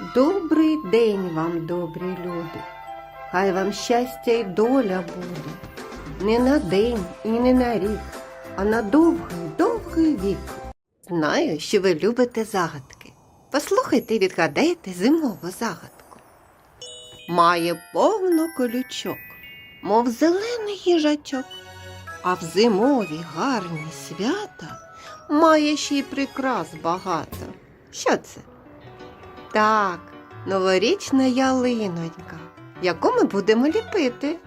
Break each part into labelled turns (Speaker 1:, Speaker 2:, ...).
Speaker 1: Добрий день вам, добрі люди. Хай вам щастя й доля буде. Не на день і не на рік, а на довгий, довгий вік. Знаю, що ви любите загадки. Послухайте і відгадайте зимову загадку. Має повно колючок, мов зелений їжачок, а в зимові гарні свята має ще й прикрас багато. Що це? Так, новорічна ялинонька, яку ми будемо ліпити.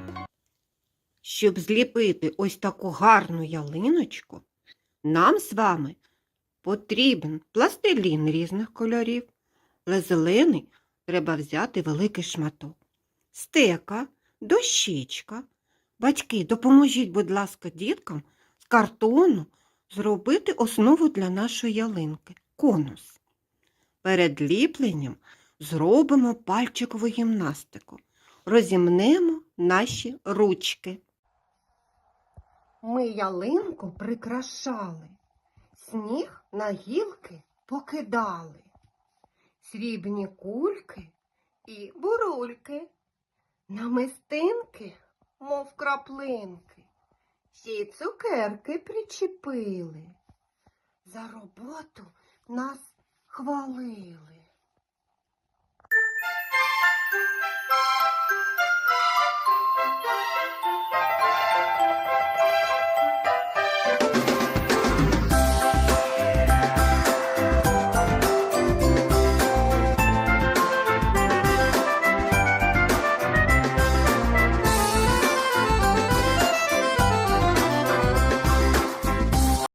Speaker 1: Щоб зліпити ось таку гарну ялиночку, нам з вами потрібен пластилін різних кольорів, але зелений треба взяти великий шматок. Стека, дощечка. Батьки, допоможіть, будь ласка, діткам з картону зробити основу для нашої ялинки конус. Перед ліпленням зробимо пальчикову гімнастику. Розімнемо наші ручки. Ми ялинку прикрашали, сніг на гілки покидали, срібні кульки і бурульки, намистинки, мов краплинки, всі цукерки причепили. За роботу нас хвалили.